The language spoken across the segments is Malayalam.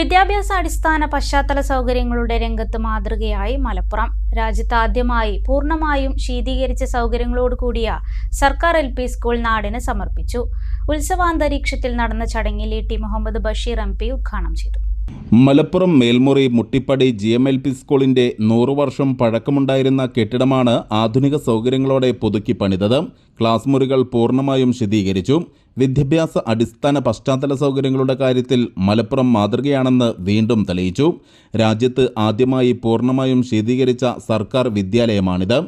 വിദ്യാഭ്യാസ അടിസ്ഥാന പശ്ചാത്തല സൗകര്യങ്ങളുടെ രംഗത്ത് മാതൃകയായി മലപ്പുറം. രാജ്യത്ത് ആദ്യമായി പൂർണമായും ശീതീകരിച്ച സൗകര്യങ്ങളോട് കൂടിയ സർക്കാർ എൽ പി സ്കൂൾ നാടിന് സമർപ്പിച്ചു. ഉത്സവാന്തരീക്ഷത്തിൽ നടന്ന ചടങ്ങിൽ E T Muhammad Basheer M P ഉദ്ഘാടനം ചെയ്തു. Malappuram Melmuri Muttippadi G M L P സ്കൂളിന്റെ നൂറു വർഷം പഴക്കമുണ്ടായിരുന്ന കെട്ടിടമാണ് ആധുനിക സൗകര്യങ്ങളോടെ പുതുക്കി പണിതത്. ക്ലാസ് മുറികൾ പൂർണമായും ശീതീകരിച്ചു വിദ്യാഭ്യാസ അടിസ്ഥാന പശ്ചാത്തല സൗകര്യങ്ങളുടെ കാര്യത്തിൽ മലപ്പുറം മാതൃകയാണെന്ന് വീണ്ടും തെളിയിച്ചു. രാജ്യത്ത് ആദ്യമായി പൂർണമായും ശീതീകരിച്ച സർക്കാർ വിദ്യാലയമാണിത്.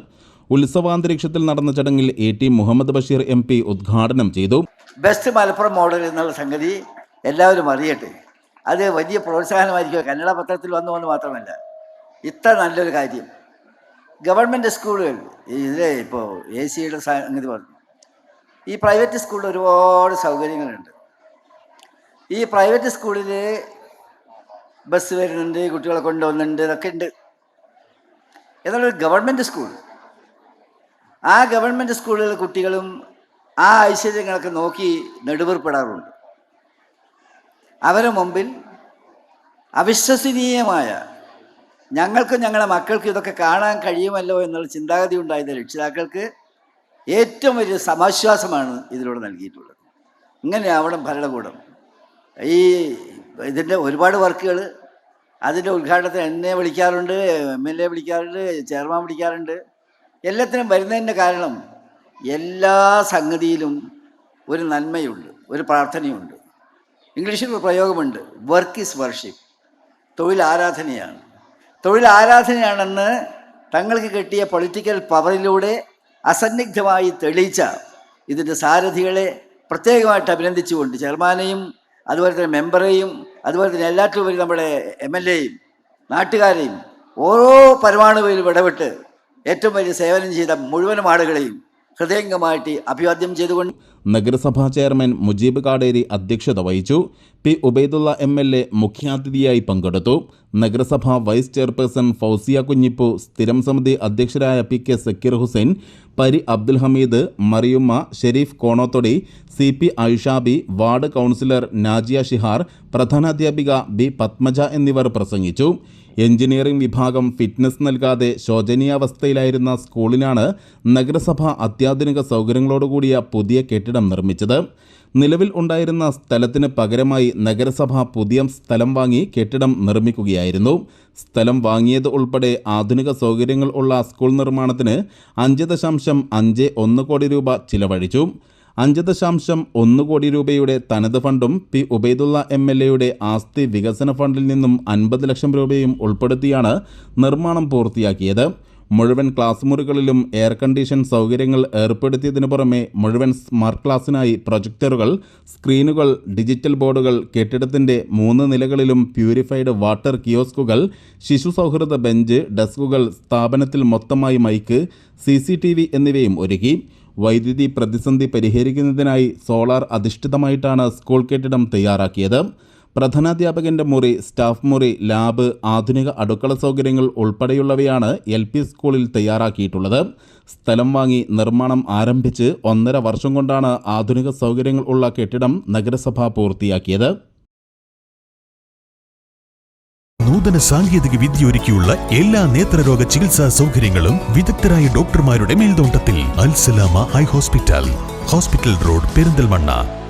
ഉത്സവാന്തരീക്ഷത്തിൽ നടന്ന ചടങ്ങിൽ A T Muhammad Basheer M P ഉദ്ഘാടനം ചെയ്തു. ബെസ്റ്റ് മലപ്പുറം മോഡൽ എന്നുള്ള സംഗതി എല്ലാവരും അറിയട്ടെ. അത് വലിയ പ്രോത്സാഹനമായിരിക്കും. കന്നഡ പത്രത്തിൽ വന്നു എന്ന് മാത്രമല്ല. ഇത്ര നല്ലൊരു കാര്യം. ഗവൺമെന്റ് സ്കൂളുകൾ ഇതിലെ ഇപ്പോൾ എ സിയുടെ സംഗതി പറഞ്ഞു. ഈ പ്രൈവറ്റ് സ്കൂളിൽ ഒരുപാട് സൗകര്യങ്ങളുണ്ട്. ഈ പ്രൈവറ്റ് സ്കൂളിൽ ബസ് വരുന്നുണ്ട് കുട്ടികളെ കൊണ്ടുവന്നുണ്ട് ഇതൊക്കെ ഉണ്ട്. എന്നുള്ളൊരു ഗവൺമെന്റ് സ്കൂൾ ആ ഗവൺമെന്റ് സ്കൂളിലെ കുട്ടികളും ആ ഐശ്വര്യങ്ങളൊക്കെ നോക്കി നെടുവേർപ്പെടാറുണ്ട്. അവരെ മുമ്പിൽ അവിശ്വസനീയമായ ഞങ്ങൾക്കും ഞങ്ങളുടെ മക്കൾക്കും ഇതൊക്കെ കാണാൻ കഴിയുമല്ലോ എന്നുള്ള ചിന്താഗതി ഉണ്ടായിരുന്ന രക്ഷിതാക്കൾക്ക് ഏറ്റവും വലിയ സമാശ്വാസമാണ് ഇതിലൂടെ നൽകിയിട്ടുള്ളത്. ഇങ്ങനെ ആവണം ഭരണകൂടം. ഈ ഇതിന്റെ ഒരുപാട് വർക്കുകൾ അതിന്റെ ഉദ്ഘാടനത്തിന് എന്നെ വിളിക്കാറുണ്ട് എം എൽ എ വിളിക്കാറുണ്ട് ചെയർമാൻ വിളിക്കാറുണ്ട്. എല്ലാത്തിനും വരുന്നതിന്റെ കാരണം എല്ലാ സംഗതിയിലും ഒരു നന്മയുണ്ട് ഒരു പ്രാർത്ഥനയുണ്ട്. ഇംഗ്ലീഷിൽ ഒരു പ്രയോഗമുണ്ട്. വർക്ക് ഈസ് വർഷിപ്പ് തൊഴിൽ ആരാധനയാണ്. തൊഴിൽ ആരാധനയാണെന്ന് തങ്ങൾക്ക് കിട്ടിയ പൊളിറ്റിക്കൽ പവറിലൂടെ അസന്നിഗ്ധമായി തെളിയിച്ച ഇതിന്റെ സാരഥികളെ പ്രത്യേകമായിട്ട് അഭിനന്ദിച്ചുകൊണ്ട് ചെയർമാനെയും അതുപോലെ തന്നെ മെമ്പറേയും അതുപോലെ തന്നെ എല്ലാറ്റിലും നമ്മുടെ എം എൽ എയും നാട്ടുകാരെയും ഓരോ പരമാണുവിലും ഇടപെട്ട് ഏറ്റവും വലിയ സേവനം ചെയ്ത മുഴുവനും ആളുകളെയും ഹൃദയംഗമായിട്ട് അഭിവാദ്യം ചെയ്തുകൊണ്ട് നഗരസഭാ ചെയർമാൻ മുജീബ് കാടേരി അധ്യക്ഷത വഹിച്ചു. P Ubaidulla M L A മുഖ്യാതിഥിയായി പങ്കെടുത്തു. നഗരസഭാ വൈസ് ചെയർപേഴ്സൺ ഫൗസിയ കുഞ്ഞിപ്പു സ്ഥിരം സമിതി അധ്യക്ഷരായ P K Zakir Hussain Pari Abdul Hameed Mariyumma Sherif Konothodi C P Aishabi ward councillor Najiya Shihar പ്രധാനാധ്യാപിക B Padmaja എന്നിവർ പ്രസംഗിച്ചു. എഞ്ചിനീയറിംഗ് വിഭാഗം ഫിറ്റ്നസ് നൽകാതെ ശോചനീയാവസ്ഥയിലായിരുന്ന സ്കൂളിനാണ് നഗരസഭ അത്യാധുനിക സൗകര്യങ്ങളോടുകൂടിയ പുതിയ കെട്ടിടം നിർമ്മിച്ചത്. നിലവിൽ ഉണ്ടായിരുന്ന സ്ഥലത്തിന് പകരമായി നഗരസഭ പുതിയ സ്ഥലം വാങ്ങി കെട്ടിടം നിർമ്മിക്കുകയായിരുന്നു. സ്ഥലം വാങ്ങിയത് ഉൾപ്പെടെ ആധുനിക സൗകര്യങ്ങൾ ഉള്ള സ്കൂൾ നിർമ്മാണത്തിന് അഞ്ച് ദശാംശം അഞ്ച് ഒന്ന് കോടി രൂപ ചിലവഴിച്ചു. അഞ്ച് ദശാംശം ഒന്ന് കോടി രൂപയുടെ തനത് ഫണ്ടും പി ഉബൈദുള്ള എം എൽ എയുടെ ആസ്തി വികസന ഫണ്ടിൽ നിന്നും അൻപത് ലക്ഷം രൂപയും ഉൾപ്പെടുത്തിയാണ് നിർമ്മാണം പൂർത്തിയാക്കിയത്. മുഴുവൻ ക്ലാസ് മുറികളിലും എയർ കണ്ടീഷൻ സൗകര്യങ്ങൾ ഏർപ്പെടുത്തിയതിനു പുറമെ മുഴുവൻ സ്മാർട്ട് ക്ലാസ്സിനായി പ്രൊജക്ടറുകൾ സ്ക്രീനുകൾ ഡിജിറ്റൽ ബോർഡുകൾ കെട്ടിടത്തിന്റെ മൂന്ന് നിലകളിലും പ്യൂരിഫൈഡ് വാട്ടർ കിയോസ്കുകൾ ശിശു സൗഹൃദ ബെഞ്ച് ഡെസ്കുകൾ സ്ഥാപനത്തിൽ മൊത്തമായി മൈക്ക് സി എന്നിവയും ഒരുക്കി. വൈദ്യുതി പ്രതിസന്ധി പരിഹരിക്കുന്നതിനായി സോളാർ അധിഷ്ഠിതമായിട്ടാണ് സ്കൂൾ കെട്ടിടം തയ്യാറാക്കിയത്. പ്രധാനാധ്യാപകന്റെ മുറി സ്റ്റാഫ് മുറി ലാബ് ആധുനിക അടുക്കള സൗകര്യങ്ങൾ ഉൾപ്പെടെയുള്ളവയാണ് എൽ പി സ്കൂളിൽ തയ്യാറാക്കിയിട്ടുള്ളത്. സ്ഥലം വാങ്ങി നിർമ്മാണം ആരംഭിച്ച് ഒന്നര വർഷം കൊണ്ടാണ് ആധുനിക സൗകര്യങ്ങൾ ഉള്ള കെട്ടിടം നഗരസഭ പൂർത്തിയാക്കിയത്. നൂതന സാങ്കേതിക വിദ്യ ഒരുക്കിയുള്ള എല്ലാ നേത്രരോഗ ചികിത്സാ സൗകര്യങ്ങളും വിദഗ്ധരായ ഡോക്ടർമാരുടെ മേൽനോട്ടത്തിൽ. Alsalama high hospital. Hospital road Perinthalmanna.